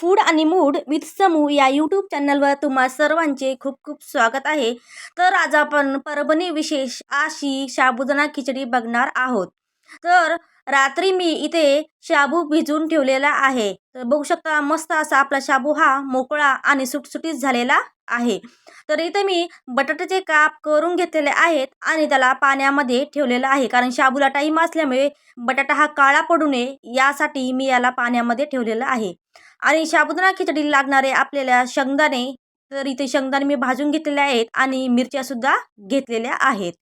Food आणि mood with समू या YouTube चॅनलवर तुम्हा सर्वांचे खूप खूप स्वागत आहे. तर आज आपण परभणी विशेष अशी साबुदाणा खिचडी बघणार आहोत. तर रात्री मी इथे शाबू भिजून ठेवलेला आहे. तर बघू शकता मस्त असा आपला शाबू हा मोकळा आणि सुटसुटीत झालेला आहे. तर इथे मी बटाट्याचे काप करून घेतलेले आहेत आणि त्याला पाण्यामध्ये ठेवलेलं आहे. कारण शाबूला टाईम असल्यामुळे बटाटा हा काळा पडू नये यासाठी मी याला पाण्यामध्ये ठेवलेला आहे. आणि साबुदाणा खिचडी लागणारे आपल्याला शेंगदाणे तर इथे शेंगदाणे मी भाजून घेतलेले आहेत आणि मिरच्या सुद्धा घेतलेल्या आहेत.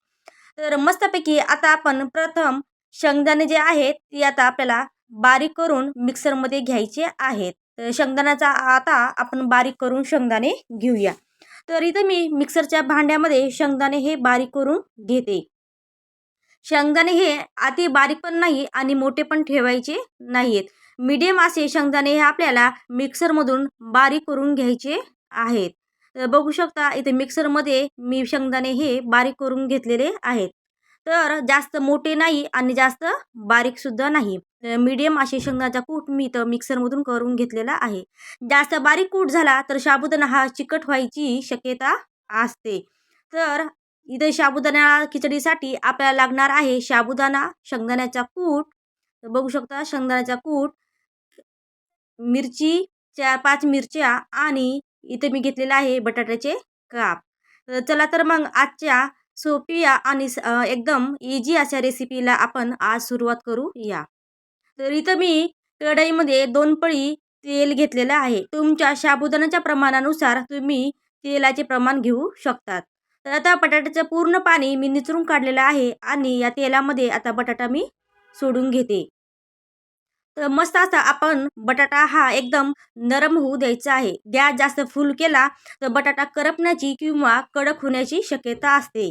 तर मस्तपैकी आता आपण प्रथम शेंगदाणे जे आहेत ते आता आपल्याला बारीक करून मिक्सरमध्ये घ्यायचे आहेत. तर शेंगदाण्याचा आता आपण बारीक करून शेंगदाणे घेऊया. तर इथे मी मिक्सरच्या भांड्यामध्ये शेंगदाणे हे बारीक करून घेते. शेंगदाणे हे अति बारीक पण नाही आणि मोठे पण ठेवायचे नाहीत मीडियम असे शेंगदाणे हे आपल्याला मिक्सरमधून बारीक करून घ्यायचे आहेत. तर बघू शकता इथे मिक्सरमध्ये मी शेंगदाणे हे बारीक करून घेतलेले आहेत. तर जास्त मोठे नाही आणि जास्त बारीकसुद्धा नाही. मीडियम असे शेंगदाण्याचा कूट मी इथं मिक्सरमधून करून घेतलेला आहे. जास्त बारीक कूट झाला तर साबुदाणा हा चिकट व्हायची शक्यता असते. तर इथे साबुदाणा खिचडीसाठी आपल्याला लागणार आहे साबुदाणा शेंगदाण्याचा कूट. बघू शकता शेंगदाण्याचा कूट मिरची चार पाच मिरच्या आणि इथे मी घेतलेलं आहे बटाट्याचे काप. तर चला तर मग आजच्या सोपी आणि एकदम इजी अशा रेसिपीला आपण आज सुरुवात करू या. तर इथं मी कढईमध्ये दोन पळी तेल घेतलेलं आहे. तुमच्या साबुदाण्याच्या प्रमाणानुसार तुम्ही तेलाचे प्रमाण घेऊ शकतात. तर आता बटाट्याचं पूर्ण पाणी मी निचरून काढलेलं आहे आणि या तेलामध्ये आता बटाटा मी सोडून घेते. तर मस्त असा आपण बटाटा हा एकदम नरम होऊ द्यायचा आहे. गॅस जास्त फुल केला तर बटाटा करपण्याची किंवा कडक होण्याची शक्यता असते.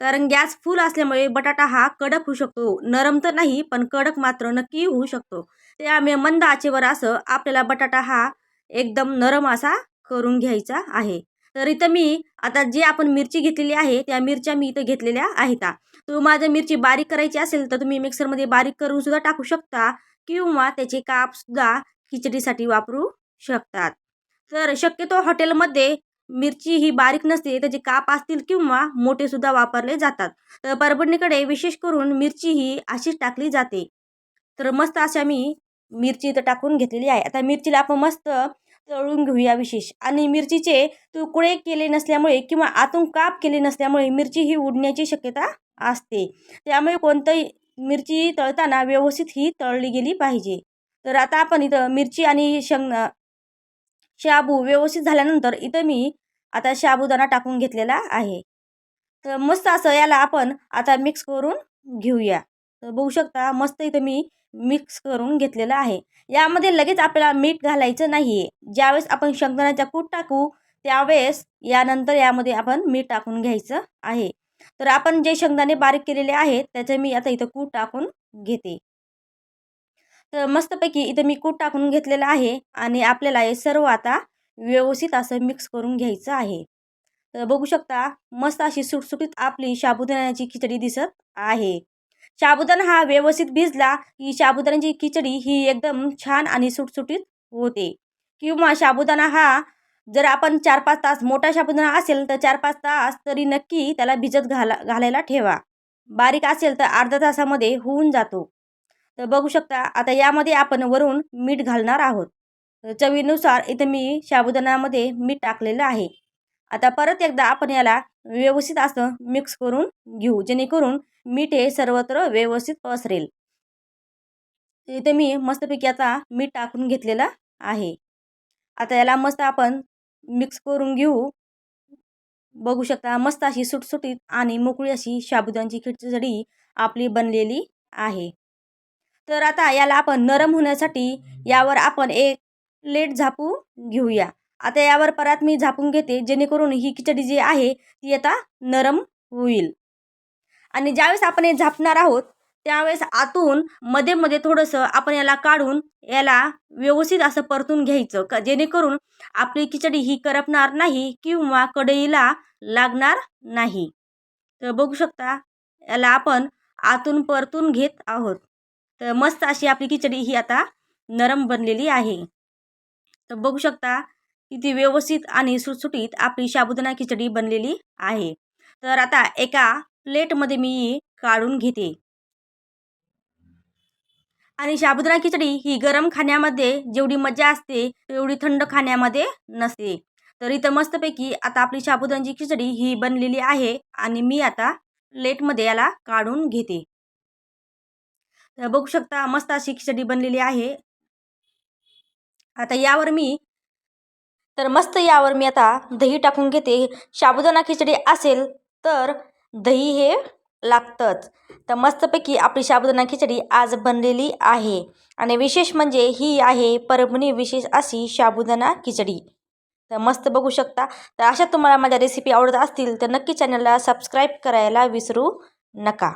कारण गॅस फुल असल्यामुळे बटाटा हा कडक होऊ शकतो. नरम तर नाही पण कडक मात्र नक्की होऊ शकतो. त्यामुळे मंद आचेवर असं आपल्याला बटाटा हा एकदम नरम असा करून घ्यायचा आहे. तर इथं मी आता जे आपण मिरची घेतलेली आहे त्या मिरच्या मी इथं घेतलेल्या आहेत. तुम्हाला मिरची बारीक करायची असेल तर तुम्ही मिक्सरमध्ये बारीक करून सुद्धा टाकू शकता. किंवा त्याचे कापसुद्धा खिचडीसाठी वापरू शकतात. तर शक्यतो हॉटेलमध्ये मिरची ही बारीक नसते त्याचे काप असतील किंवा मोठेसुद्धा वापरले जातात. तर परभणीकडे विशेष करून मिरची ही अशीच टाकली जाते. तर मस्त अशा मी मिरची इथं टाकून घेतलेली आहे. आता मिरचीला आपण मस्त तळून घेऊया विशेष. आणि मिरचीचे तुकडे केले नसल्यामुळे किंवा आतून काप केले नसल्यामुळे मिरची ही उडण्याची शक्यता असते. त्यामुळे कोणतंही मिरची तळताना व्यवस्थित ही तळली गेली पाहिजे. तर आता आपण इथं मिरची आणि शेंग शाबू व्यवस्थित झाल्यानंतर इथं मी आता शाबूदाना टाकून घेतलेला आहे. तर मस्त असं याला आपण आता मिक्स करून घेऊया. तर बघू शकता मस्त इथं मी मिक्स करून घेतलेलं आहे. यामध्ये लगेच आपल्याला मीठ घालायचं नाही आहे ज्यावेळेस आपण शेंगदाण्याचा कूट टाकू त्यावेळेस यानंतर यामध्ये आपण मीठ टाकून घ्यायचं आहे. तर आपण जे शेंगदाणे बारीक केलेले आहेत त्याचं मी आता इथं कूट टाकून घेते. तर मस्तपैकी इथं मी कूट टाकून घेतलेलं आहे आणि आपल्याला हे सर्व आता व्यवस्थित असं मिक्स करून घ्यायचं आहे. तर बघू शकता मस्त अशी सुटसुटीत आपली साबुदाण्याची खिचडी दिसत आहे. साबुदाणा हा व्यवस्थित भिजला की साबुदाण्याची खिचडी ही एकदम छान आणि सुटसुटीत होते. किंवा साबुदाणा हा जर आपण चार पाच तास मोठा साबुदाणा असेल तर चार पाच तास तरी नक्की त्याला भिजत घाला घालायला ठेवा. बारीक असेल तर अर्धा तासामध्ये होऊन जातो. तर बघू शकता आता यामध्ये आपण वरून मीठ घालणार आहोत. चवीनुसार इथं मी साबुदाण्यामध्ये मीठ टाकलेलं आहे. आता परत एकदा आपण याला व्यवस्थित असं मिक्स करून घेऊ जेणेकरून मीठ हे सर्वत्र व्यवस्थित पसरेल. इथे मी मस्तपैकी आता मीठ टाकून घेतलेलं आहे. आता याला मस्त आपण मिक्स करून घेऊ. बघू शकता मस्त अशी सुटसुटीत आणि मोकळी अशी साबुदाण्याची खिचडी आपली बनलेली आहे. तर आता याला आपण नरम होण्यासाठी यावर आपण एक प्लेट झापू घेऊया. आता यावर परत मी झापून घेते जेणेकरून ही खिचडी जी आहे ती आता नरम होईल. आणि ज्यावेळेस आपण हे झापणार आहोत त्यावेळेस आतून मध्ये मध्ये थोडंसं आपण याला काढून याला व्यवस्थित असं परतून घ्यायचं. का जेणेकरून आपली खिचडी ही करपणार नाही किंवा कढईला लागणार नाही. तर बघू शकता याला आपण आतून परतून घेत आहोत. तर मस्त अशी आपली खिचडी ही आता नरम बनलेली आहे. तर बघू शकता किती व्यवस्थित आणि सुटसुटीत आपली साबुदाणा खिचडी बनलेली आहे. तर आता एका प्लेटमध्ये मी काढून घेते. आणि साबुदाणा खिचडी ही गरम खाण्यामध्ये जेवढी मजा असते तेवढी थंड खाण्यामध्ये नसते. तर इथं मस्तपैकी आता आपली साबुदाण्याची खिचडी ही बनलेली आहे आणि मी आता प्लेटमध्ये याला काढून घेते. तर बघू शकता मस्त अशी खिचडी बनलेली आहे. आता यावर मी तर मस्त यावर मी आता दही टाकून घेते. साबुदाणा खिचडी असेल तर दही हे लागतंच. तर मस्तपैकी आपली साबुदाणा खिचडी आज बनलेली आहे. आणि विशेष म्हणजे ही आहे परभणी विशेष अशी साबुदाणा खिचडी. तर मस्त बघू शकता. तर अशा तुम्हाला माझ्या रेसिपी आवडत असतील तर नक्की चॅनलला सबस्क्राईब करायला विसरू नका.